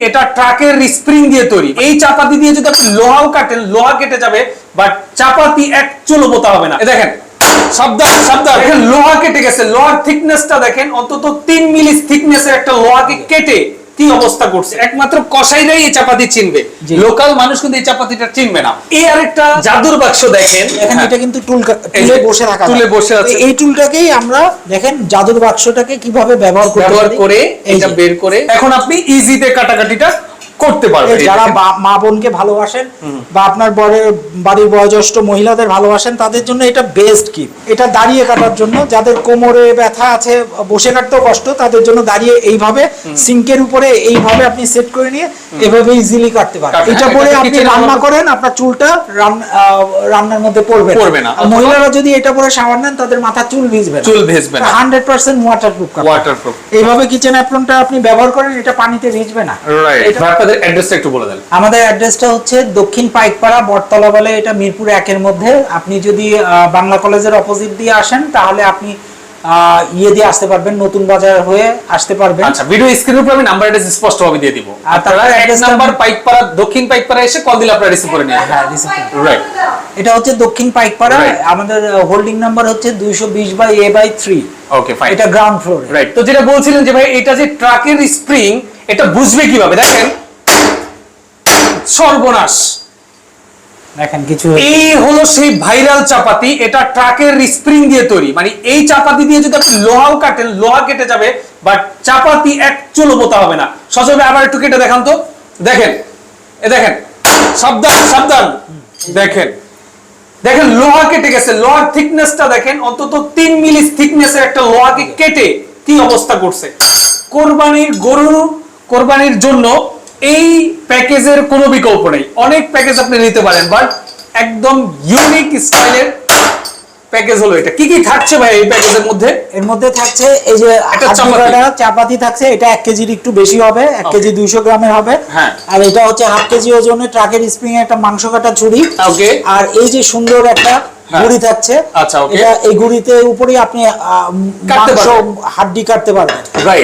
এটা ট্রাকের স্প্রিং দিয়ে তৈরি। এই চাপাতি দিয়ে যদি আপনি লোহাও কাটেন, লোহা কেটে যাবে বাট চাপাতি এক চুলো বোতা হবে না। দেখেন লোহা কেটে গেছে। লোহার থিকনেসটা দেখেন, অন্তত তিন মিলি থিকনেসের একটা লোহাকে কেটে কি অবস্থা করছে একমাত্র কসাইরাই এই চাপাতি চিনবে। লোকাল মানুষ কিন্তু এই চাপাতিটা চিনবে না। এই আরেকটা জাদুর বাক্স দেখেন। হ্যাঁ। এটা কিন্তু টুল টুলে বসে থাকা টুলে বসে আছে। এই টুলটাকেই আমরা দেখেন জাদুর বাক্সটাকে কীভাবে ব্যবহার করতে ব্যবহার। করে এটা বের করে। এখন আপনি ইজিতে কাটাকাটিটা করতে পারবেন এই যারা মা বোনকে ভালোবাসেন বা আপনার বড় বাড়ির বয়োজ্যেষ্ঠ মহিলাদের ভালোবাসেন তাদের জন্য এটা বেস্ট কি এটা দাঁড়িয়ে কাটার জন্য যাদের কোমরে ব্যথা আছে বসে কাটতেও কষ্ট তাদের জন্য দাঁড়িয়ে এইভাবে সিঙ্কের উপরে এইভাবে আপনি সেট করে নিয়ে এভাবে ইজিলি কাটতে পারেন এটা পরে আপনি রান্না করেন আপনার চুলটা রান্নার মধ্যে পড়বে না। পড়বে না। মহিলারা যদি এটা পরে শাওয়ার নেন তাদের মাথা চুল ভিজবে চুল ভিজবে না। Hundred percent waterproof Waterproof। এইভাবে কিচেন অ্যাপ্রনটা আপনি ব্যবহার করেন এটা পানিতে ভিজবে না। রাইট আপনাদের অ্যাড্রেসটা একটু বলে দেন। আমাদের অ্যাড্রেসটা হচ্ছে দক্ষিণ পাইকপাড়া বটতলা বলে এটা মিরপুর একের মধ্যে। আপনি যদি বাংলা কলেজের অপোজিট দিয়ে আসেন তাহলে আপনি ইয়ে দিয়ে আসতে পারবেন নতুন বাজার হয়ে আসতে পারবেন। আচ্ছা ভিডিও স্ক্রিনের উপর আমি নাম্বার অ্যাড্রেস স্পষ্ট ভাবে দিয়ে দিব। আর address টা নাম্বার পাইকপাড়া দক্ষিণ পাইকপাড়া এসে কল দিলে আপনারা রিসিভ করে নিয়ে হ্যাঁ করুন। রাইট এটা হচ্ছে দক্ষিণ পাইকপাড়া। আমাদের হোল্ডিং নাম্বার হচ্ছে দুইশো বিশ by A by three okay fine এটা গ্রাউন্ড ফ্লোর রাইট তো যেটা বলছিলেন যে ভাই এটা যে ট্রাকের স্প্রিং এটা বুঝবে কীভাবে? দেখেন সর্বনাশ। দেখেন কিছু এই হলো সেই ভাইরাল চাপাতি এটা ট্রাকের স্প্রিং দিয়ে তৈরি। মানে এই চাপাতি দিয়ে যদি আপনি লোহাও কাটেন লোহা কেটে যাবে বাট চাপাতি এক চুলো বোতা হবে না। সজবে আবার একটু কেটে দেখান তো। দেখেন এ দেখেন সাবধান সাবধান। দেখেন দেখেন লোহা কেটে গেছে। লোহার থিকনেসটা দেখেন অন্তত তিন মিলি থিকনেসের একটা লোহাকে কেটে কি অবস্থা করছে। কোরবানির গরু কোরবানির জন্য এই প্যাকেজের কোনো বিকল্প নেই অনেক প্যাকেজ আপনি নিতে পারেন বাট একদম ইউনিক স্টাইলের প্যাকেজ হলো এটা কি কি থাকছে ভাই এই প্যাকেজের মধ্যে এর মধ্যে থাকছে এই যে চাপাতি। চাপাতি থাকছে এটা এক কেজির একটু বেশি হবে এক কেজি দুইশো গ্রামের হবে হ্যাঁ। আর এটা হচ্ছে হাফ কেজি ওজনের ট্রাকের স্প্রিং একটা মাংস কাটা ছুরি ওকে আর এই যে সুন্দর একটা। গুড়ি থাকছে আচ্ছা, ওকে এটা এই গুড়িতে উপরে আপনি কাটতে মাংস। হাড্ডি কাটতে পারবেন.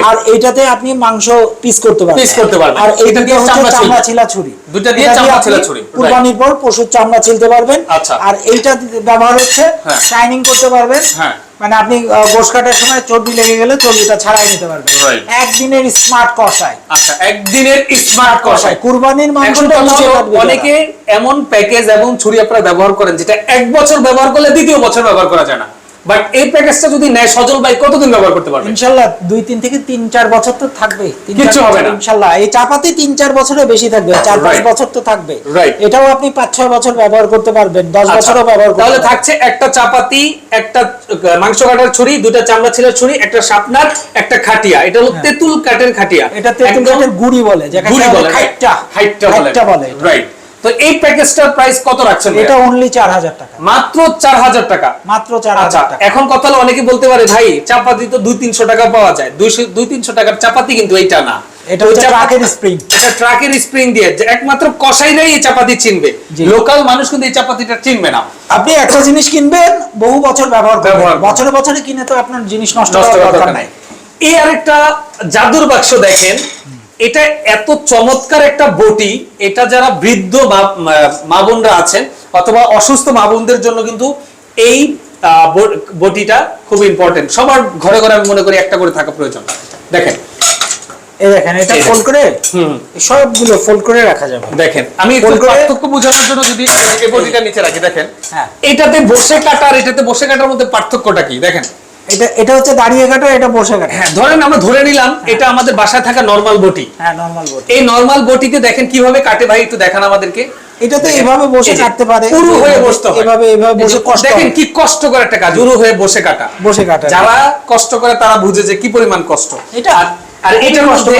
আর এইটাতে আপনি মাংস পিস করতে পারবেন পিস করতে পারবেন। আর এইটা দিয়ে হচ্ছে চামড়া ছিলা ছুরি দুইটা দিয়ে চামড়া ছিলা ছুরি। কুরবানির পর পশুর চামড়া ছিলতে পারবেন আচ্ছা। আর এইটা ব্যবহার হচ্ছে হ্যাঁ। শাইনিং করতে পারবেন হ্যাঁ। মানে আপনি গোশ কাটার সময় চর্বি লেগে গেলে চর্বিটা ছাড়াই নিতে পারবেন. একদিনের স্মার্ট কষায় আচ্ছা একদিনের স্মার্ট কষাই। কুরবানির মাংসটা। অনেকে এমন প্যাকেজ এবং ছুরি আপনারা ব্যবহার করেন যেটা এক বছর ব্যবহার করলে দ্বিতীয় বছর ব্যবহার করা যায় না। বাট এই প্যাকেজটা যদি নেয় সজল ভাই কতদিন ব্যবহার করতে পারবেন ইনশাল্লাহ দুই তিন থেকে তিন চার বছর তো থাকবে। চার হবে না। এই চাপাতি তিন চার বছরের বেশি থাকবে চার পাঁচ বছর তো থাকবে। এটাও আপনি পাঁচ ছয় বছর ব্যবহার করতে পারবেন দশ আচ্ছা, বছরও ব্যবহার করতে তাহলে থাকছে একটা চাপাতি একটা মাংস কাটার ছুরি দুটা চামড়া ছিলার ছুরি একটা শাপনার একটা খাটিয়া। এটা হলো তেঁতুল কাঠের খাটিয়া। এটা তেঁতুল কাঠের গুড়ি বলে গুড়ি বলে খাইট্টা। রাইট তো এই প্যাকেজটার প্রাইস কত রাখছেন এটা অনলি চার হাজার টাকা। মাত্র চার হাজার টাকা। মাত্র চার আচ্ছা হাজার টাকা। এখন কথা হলো অনেকে বলতে পারে ভাই চাপাতি তো দুই তিনশো টাকা পাওয়া যায়। দুইশো দুই তিনশো টাকার চাপাতি কিন্তু এইটা না। এটা হচ্ছে ট্রাকের স্প্রিং এটা ট্রাকের স্প্রিং দিয়ে একমাত্র কসাইরাই এই চাপাতি চিনবে। লোকাল মানুষ কিন্তু এই চাপাতিটা চিনবে না। আপনি একটা জিনিস কিনবেন বহু বছর ব্যবহার করবেন। বছরে বছরে কিনে তো আপনার জিনিস নষ্ট করার দরকার নাই। এই আরেকটা জাদুর বাক্স দেখেন। এটা এত চমৎকার একটা বটি এটা যারা বৃদ্ধ মা- বোনরা আছেন অথবা অসুস্থ মা বোনদের জন্য কিন্তু এই বটিটা খুব ইম্পর্টেন্ট সবার ঘরে ঘরে আমি মনে করি একটা করে থাকা প্রয়োজন। দেখেন। এই দেখেন এটা এই ফোল্ড করে হুম। সবগুলো ফোল্ড করে রাখা যাবে। দেখেন আমি একটু ফোল্ড করে- পার্থক্য বোঝানোর জন্য যদি এই বটিটা নিচে রাখি দেখেন। হ্যাঁ। এটাতে বসে কাটা আর এটাতে বসে কাটার মধ্যে পার্থক্যটা কি? দেখেন। এটা এটা হচ্ছে দাঁড়িয়ে কাটা এটা বসে কাটা হ্যাঁ ধরেন আমরা ধরে নিলাম এটা আমাদের বাসায় থাকা নর্মাল বটি। হ্যাঁ নরমাল বোর্ড এই নর্মাল বটিতে দেখেন কীভাবে কাটে ভাই একটু দেখান আমাদেরকে। এটা তো এভাবে বসে কাটতে পারে। পুরু হয়ে বসতে হয়। এভাবে এভাবে বসে কষ্ট দেখেন হয়। কি কষ্টকর একটা কাজ উরু হয়ে বসে কাটা। বসে কাটা। যারা কষ্ট করে তারা বুঝে যে কি পরিমাণ কষ্ট। এটা আর- এটার মধ্যে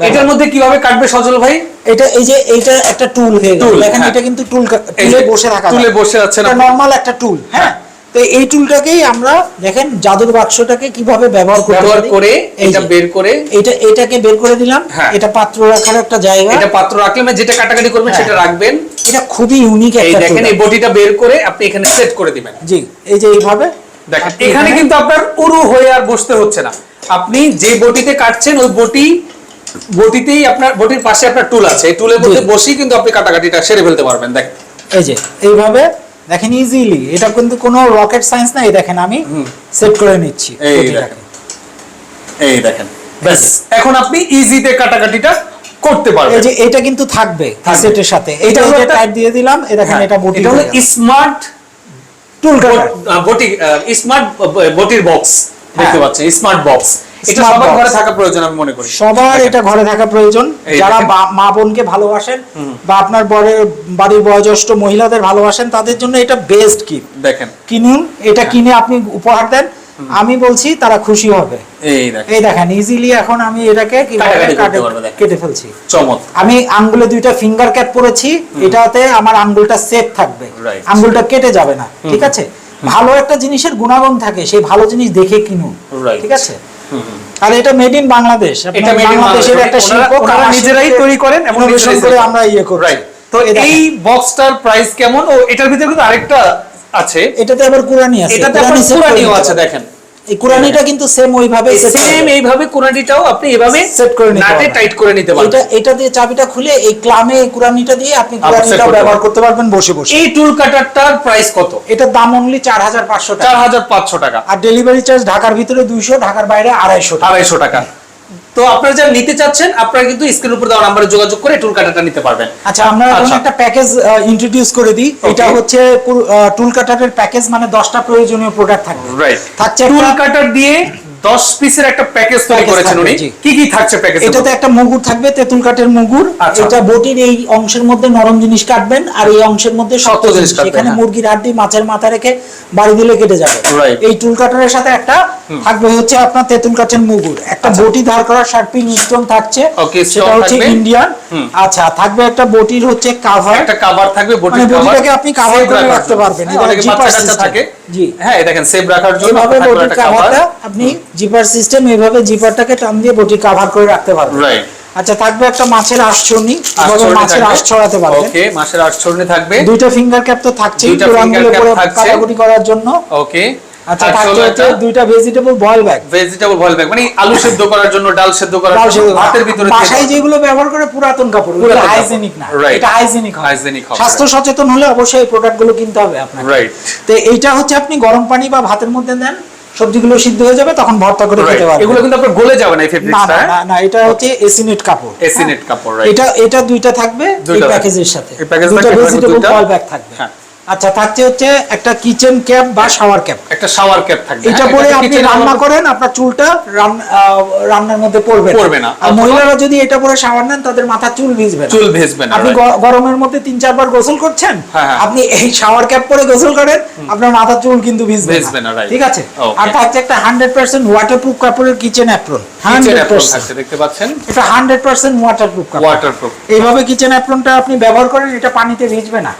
এটার মধ্যে কীভাবে কাটবে সজল ভাই? এটা এই যে এইটা একটা টুল হয়ে গেল। দেখেন হ্যাঁ। এটা কিন্তু টুল টুলে বসে থাকা টুলে বসে এটা আপনি। নরমাল একটা টুল হ্যাঁ। তো এই টুলটাকেই আমরা দেখেন জাদুর বাক্সটাকে কীভাবে ব্যবহার করতে ব্যবহার করে এটা বের করে। এটা এটাকে বের করে দিলাম। হ্যাঁ। এটা পাত্র রাখার একটা জায়গা। এটা পাত্র রাখলে মানে যেটা কাটাকাটি করবেন হ্যাঁ। সেটা রাখবেন। এটা খুবই ইউনিক এই দেখেন এই বটিটা বের করে আপনি এখানে সেট করে দিবেন। জি এই যে এইভাবে। দেখেন এখানে কিন্তু আপনার উরু হয়ে আর বসতে হচ্ছে না। আপনি যে বটিতে কাটছেন ওই বটি বটিতেই আপনার বটির পাশে আপনার টুল আছে। এই টুলের মধ্যে। বসেই কিন্তু আপনি কাটাকাটিটা সেরে ফেলতে পারবেন দেখেন। এই যে এইভাবে দেখেন ইজিলি এটা কিন্তু কোনো রকেট সায়েন্স না এই দেখেন আমি সেট করে নিচ্ছি এই দেখেন। এই দেখেন। ব্যাস। এখন আপনি ইজিতে কাটাকাটিটা করতে এই পারবেন যে এটা কিন্তু থাকবে। সেটের সাথে। এটা এটা হলো টাইট দিয়ে দিলাম এই দেখেন হ্যাঁ, এটা বটি এটা হলো স্মার্ট টুল বটি স্মার্ট বটির বক্স দেখতে হ্যাঁ। পাচ্ছেন স্মার্ট বক্স এটা সবার ঘরে থাকা প্রয়োজন আমি মনে করি। সবার এটা ঘরে থাকা প্রয়োজন। যারা মা বোনকে ভালোবাসেন বা আপনার বড় বাড়ির বয়োজ্যেষ্ঠ মহিলাদের ভালোবাসেন তাদের জন্য এটা বেস্ট কি দেখেন। কিনুন এটা হ্যাঁ। কিনে আপনি উপহার দেন। আমি বলছি তারা খুশি হবে। এই দেখেন। ইজিলি এখন আমি এটাকে কাটে- ফেলছি। আমি আঙ্গুলে দুইটা ফিঙ্গার ক্যাপ পরেছি এটাতে আমার আঙ্গুলটা সেফ থাকবে। আঙ্গুলটা কেটে যাবে না ঠিক আছে? ভালো একটা জিনিসের গুণাগুণ থাকে সেই ভালো জিনিস দেখে কিনুন. ঠিক আছে? আর এটা মেড ইন বাংলাদেশ। এটা বাংলাদেশের একটা শিল্প কারা নিজেরাই তৈরি করেন এবং করে আমরা ইয়ে করি রাইট তো এই বক্সটার প্রাইস কেমন? ও এটার ভিতরে কিন্তু আরেকটা আছে। এটাতে আবার কুরআনি আছে। এটাতে আবার কুরানি set করে কুরানিও নিতে আছে দেখেন। এই কুরানিটা কিন্তু সেম ওইভাবে সেম এইভাবে কুরানিটাও আপনি এভাবে Set করে নিতে নাটে টাইট করে নিতে এটা পারবেন। এটা দিয়ে চাবিটা খুলে এই ক্লামে এই দিয়ে আপনি ব্যবহার করতে পারবেন বসে বসে। এই টুল কাটারটার প্রাইস কত? এটার দাম অনলি চার হাজার পাঁচশো টাকা। চার হাজার পাঁচশো টাকা। আর ডেলিভারি চার্জ ঢাকার ভিতরে দুইশো ঢাকার বাইরে আড়াইশো টাকা। আড়াইশো টাকা। তো আপনারা যারা নিতে চাচ্ছেন আপনারা কিন্তু স্ক্রিন উপর দেওয়া নম্বরে যোগাযোগ করে টুল কাটারটা নিতে পারবেন। আচ্ছা আমরা এখন আচ্ছা। একটা প্যাকেজ ইন্ট্রোডিউস করে দিই। এটা হচ্ছে টুল কাটারের প্যাকেজ মানে দশটা প্রয়োজনীয় প্রোডাক্ট থাকবে। রাইট থাকছে টুল কাটার দিয়ে 10 পিসের একটা প্যাকেজ তৈরি করেছেন উনি। কি কি থাকছে প্যাকেজে এটাতে একটা মুগুর থাকবে তেঁতুল কাঠের মুগুর। আচ্ছা। এটা বটির এই অংশের মধ্যে নরম জিনিস কাটবেন আর এই অংশের মধ্যে শক্ত জিনিস কাটবেন, এখানে হ্যাঁ। মুরগির হাড্ডি মাছের মাথা রেখে বাড়ি দিলে কেটে যাবে। এই টুল কাটারের সাথে একটা থাকবে হচ্ছে আপনার তেঁতুল কাঠের মুগুর। একটা বটি ধার করা শার্পিং স্টোন থাকছে সেটা হচ্ছে ইন্ডিয়ান আচ্ছা থাকবে একটা বটির হচ্ছে কাভার একটা কভার থাকবে বডি মানে কভার আপনি cover করে রাখতে পারবেন। এটা। থাকে। জি। হ্যাঁ দেখেন সেভ রাখার জন্য আপনি জিপার সিস্টেম এইভাবে জিপারটাকে টান দিয়ে বটি কাভার করে রাখতে পারবেন রাইট আচ্ছা থাকবে একটা মাছের আঁশছড়নি এভাবে মাছের। আঁশ ছড়াতে পারবেন ওকে মাছের আঁশছড়নি থাকবে দুইটা ফিঙ্গার ক্যাপ তো থাকছেই দুইটা ফিঙ্গার ক্যাপ থাকছে। কাটাকুটি করার জন্য ওকে আচ্ছা থাকছে হচ্ছে দুইটা vegetable boil bag vegetable boil bag মানে আলু সেদ্ধ করার জন্য ডাল সেদ্ধ করার জন্য ভাতের ভিতরে বাসায় যেগুলো ব্যবহার করে পুরাতন কাপড় কাপড়। হাইজেনিক না। এটা হাইজেনিক Hygienic হবে। স্বাস্থ্য সচেতন হলে অবশ্যই এই প্রোডাক্টগুলো কিনতে হবে আপনাকে। রাইট তো এইটা হচ্ছে আপনি গরম পানি বা ভাতের মধ্যে দেন সবজিগুলো সিদ্ধ হয়ে যাবে তখন ভর্তা করে খেতে পারবেন। এগুলো কিন্তু আপনার গলে যাবে না এই না ফেব্রিক্সটা না এটা হচ্ছে এসিনেট কাপড়। এসিনেট কাপড় রাইট এটা এটা দুইটা থাকবে এই প্যাকেজের সাথে। এই দুইটা থাকবে, ভেজিটেবল ব্যাগ থাকবে। হ্যাঁ। আচ্ছা থাকছে হচ্ছে একটা কিচেন ক্যাপ বা শাওয়ার ক্যাপ একটা শাওয়ার ক্যাপ থাকবে এটা হ্যাঁ, পরে আপনি রান্না করেন আপনার চুলটা রান্নার মধ্যে পড়বে পড়বে না। আর অথবা- মহিলারা যদি এটা পরে শাওয়ার নেন তাদের মাথা চুল ভিজবে না। চুল ভেজবে না আপনি গরমের মধ্যে তিন চারবার গোসল করছেন হ্যাঁ, হ্যাঁ। আপনি এই শাওয়ার ক্যাপ পরে গোসল করেন আপনার মাথার চুল কিন্তু ভিজবে ভিজবে না. ঠিক আছে? আর থাকছে একটা হান্ড্রেড পার্সেন্ট ওয়াটারপ্রুফ কাপড়ের kitchen apron Kitchen hundred apron থাকছে দেখতে পাচ্ছেন? এটা হান্ড্রেড পার্সেন্ট ওয়াটারপ্রুফ কাপড়। ওয়াটারপ্রুফ এইভাবে কিচেন অ্যাপ্রনটা আপনি ব্যবহার করেন এটা পানিতে ভিজবে না।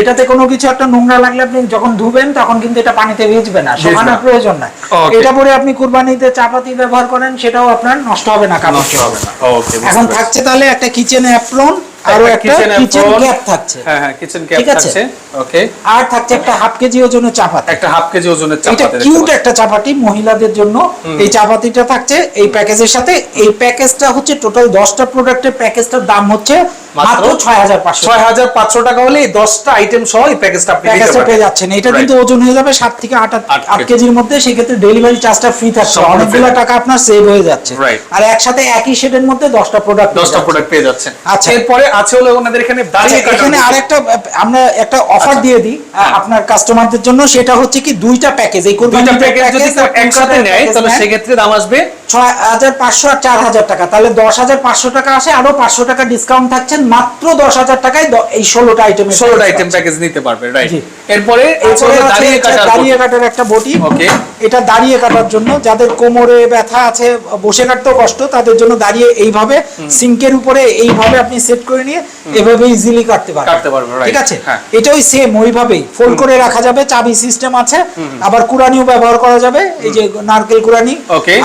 এটাতে কোনো কিছু একটা নোংরা লাগলে আপনি যখন ধুবেন তখন কিন্তু এটা পানিতে ভিজবে না। শোকানোর না। প্রয়োজন নাই। এটা পরে আপনি কুরবানিতে চাপাতি ব্যবহার করেন সেটাও আপনার নষ্ট হবে না কাপড় নষ্ট হবে না। ওকে এখন থাকছে তাহলে একটা কিচেন অ্যাপ্রন আর একটা কিচেন ক্যাপ থাকছে। হ্যাঁ হ্যাঁ কিচেন ক্যাপ থাকছে। ওকে আর থাকছে একটা হাফ কেজি ওজনের চাপাতি। একটা হাফ কেজি ওজনের চাপাতি দেখতে কিউট একটা চাপাতি মহিলাদের জন্য। এই চাপাতিটা থাকছে এই প্যাকেজের সাথে। এই প্যাকেজটা হচ্ছে টোটাল দশটা প্রোডাক্টের প্যাকেজটার দাম হচ্ছে মাত্র মাত্র ছয় হাজার পাঁচশো ছয় হাজার পাঁচশো টাকা হলে এই দশটা আইটেম সহ এই প্যাকেজটা আপনি প্যাকেজটা পেয়ে যাচ্ছেন। এটা কিন্তু ওজন হয়ে যাবে সাত থেকে আট আট- আট আট কেজি। কেজির মধ্যে সেক্ষেত্রে ডেলিভারি চার্জটা ফ্রি থাকছে। অনেকগুলো টাকা আপনার সেভ হয়ে যাচ্ছে। আর একসাথে একই শেডের মধ্যে দশটা প্রোডাক্ট দশটা প্রোডাক্ট পেয়ে যাচ্ছেন। আচ্ছা। এরপরে আছে হলো ওনাদের এখানে আচ্ছা, দাঁড়িয়ে এখানে আরেকটা আমরা একটা অফার দিয়ে দিই হ্যাঁ। আপনার কাস্টমারদের জন্য। সেটা হচ্ছে কি দুইটা প্যাকেজ এই দুইটা প্যাকেজ যদি একসাথে নেয় তাহলে নেয়, সেক্ষেত্রে দাম আসবে ছয় হাজার পাঁচশো আর চার হাজার টাকা। তাহলে দশ হাজার পাঁচশো টাকা আসে আরও পাঁচশো টাকা ডিসকাউন্ট থাকছে। মাত্র দশ হাজার টাকায় এই ষোলোটা আইটেম ষোলোটা আইটেম প্যাকেজ নিতে পারবে রাইট এরপরে এরপরে দাঁড়িয়ে। কাটার একটা বটি। ওকে এটা দাঁড়িয়ে কাটার জন্য যাদের কোমরে ব্যথা আছে বসে কাটতেও কষ্ট তাদের জন্য দাঁড়িয়ে এইভাবে সিঙ্কের উপরে এইভাবে আপনি সেট করে নিয়ে এভাবে ইজিলি কাটতে পারবেন। কাটতে পারবেন, ঠিক আছে। এটা ওই সেম ওইভাবেই। ফোল্ড করে রাখা যাবে চাবি সিস্টেম আছে আবার কুরানিও ব্যবহার করা যাবে এই যে নারকেল কুরানি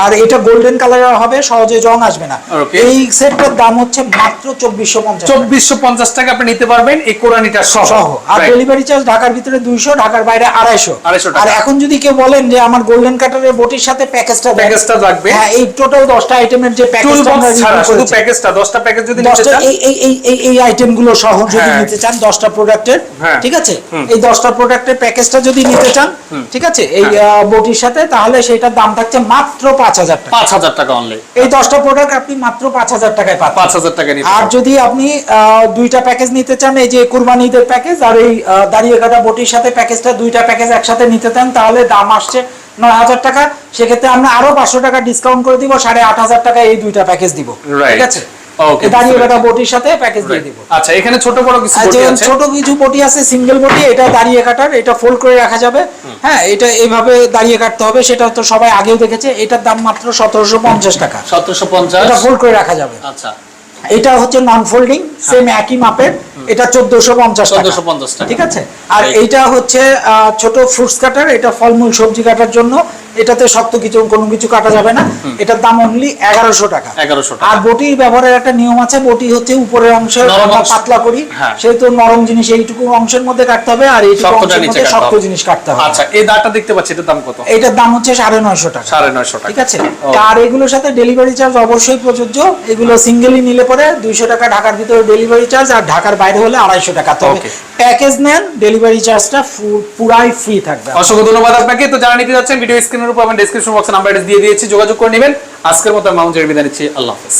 আর এটা গোল্ডেন কালারের হবে সহজে জং আসবে না. এই সেটটার দাম হচ্ছে মাত্র চব্বিশশো পঞ্চাশ চব্বিশশো পঞ্চাশ টাকা আপনি নিতে পারবেন এই কোরআনিটা সহ। আর ডেলিভারি চার্জ ঢাকার ভিতরে দুইশো ঢাকার বাইরে আড়াইশো। 250 টাকা। আর এখন যদি কেউ বলেন যে আমার গোল্ডেন কাটারের বটির সাথে প্যাকেজটা প্যাকেজটা লাগবে। হ্যাঁ এই টোটাল দশটা আইটেমের যে প্যাকেজটা আমরা বক্স ছাড়া শুধু প্যাকেজটা 10টা প্যাকেজ যদি নিতে চান। এই এই এই এই এই আইটেমগুলো সহ যদি হ্যাঁ। নিতে চান দশটা প্রোডাক্টের হ্যাঁ। ঠিক আছে? এই দশটা প্রোডাক্টের প্যাকেজটা যদি নিতে চান ঠিক আছে? এই হ্যাঁ। বটির সাথে তাহলে সেটার দাম থাকছে মাত্র পাঁচ হাজার টাকা। 5000 টাকা অনলি এই দশটা প্রোডাক্ট আপনি মাত্র পাঁচ হাজার টাকায় পাচ্ছেন। 5000 টাকা নিতে আর যদি আপনি আহ, দুইটা প্যাকেজ নিতে চান এই যে কুরবানি ঈদের প্যাকেজ আর এই দাঁড়িয়ে কাটা বটির সাথে প্যাকেজটা দুইটা প্যাকেজ একসাথে নিতে চান তাহলে দাম আসছে নয় হাজার টাকা সেক্ষেত্রে আমরা আরও পাঁচশো টাকা ডিসকাউন্ট করে দিব সাড়ে আট হাজার টাকা এই দুইটা প্যাকেজ দিব। ঠিক আছে? দাঁড়িয়ে বুঝতে কাটা বটির সাথে প্যাকেজ দিয়ে দিব। আচ্ছা এখানে ছোট বড় কিছু বটি আছে? ছোট কিছু বটি আছে সিঙ্গেল বটি এটা দাঁড়িয়ে কাটার এটা ফোল্ড করে রাখা যাবে। হ্যাঁ এটা এইভাবে দাঁড়িয়ে কাটতে হবে সেটা তো সবাই আগেও দেখেছে এটার দাম মাত্র সতেরোশো পঞ্চাশ টাকা। 1750 এটা ফোল্ড করে রাখা যাবে। আচ্ছা। এটা হচ্ছে নন ফোল্ডিং সেম একই মাপের এটা চোদ্দশো পঞ্চাশ 1450 টাকা। ঠিক আছে? আর এইটা হচ্ছে ছোট ফ্রুটস কাটার এটা ফলমূল সবজি কাটার জন্য। এটাতে শক্ত কিছু কোনো কিছু কাটা যাবে না। এটার দাম অনলি এগারোশো টাকা। 1100 টাকা। আর বটির ব্যবহারের একটা নিয়ম আছে বটি হচ্ছে উপরের অংশে। পাতলা করি। হ্যাঁ। সেহেতু নরম জিনিস এইটুকু অংশের মধ্যে কাটতে হবে আর এইটুকু শক্তটা অংশের মধ্যে শক্ত জিনিস কাটতে হবে। আচ্ছা এই দাঁতটা দেখতে পাচ্ছি এটার দাম কত? এটার দাম হচ্ছে সাড়ে নয়শো টাকা। 950 টাকা। ঠিক আছে. আর এগুলোর সাথে ডেলিভারি চার্জ অবশ্যই প্রযোজ্য। এগুলো সিঙ্গেলি নিলে পরে দুইশো টাকা ঢাকার ভিতরে ডেলিভারি চার্জ আর ঢাকার বাইরে হলে আড়াইশো টাকা। তবে প্যাকেজ নেন ডেলিভারি চার্জটা পুরাই ফ্রি থাকবে। অসংখ্য ধন্যবাদ আপনাকে। তো যারা নিতে যাচ্ছেন ভিডিও স্ক্রিনের উপর আমার ডেসক্রিপশন বক্সে নাম্বার দিয়ে দিয়েছি যোগাযোগ করে নেবেন। আজকের মতো মাউন্টের বিদায় নিচ্ছি। আল্লাহ হাফেজ।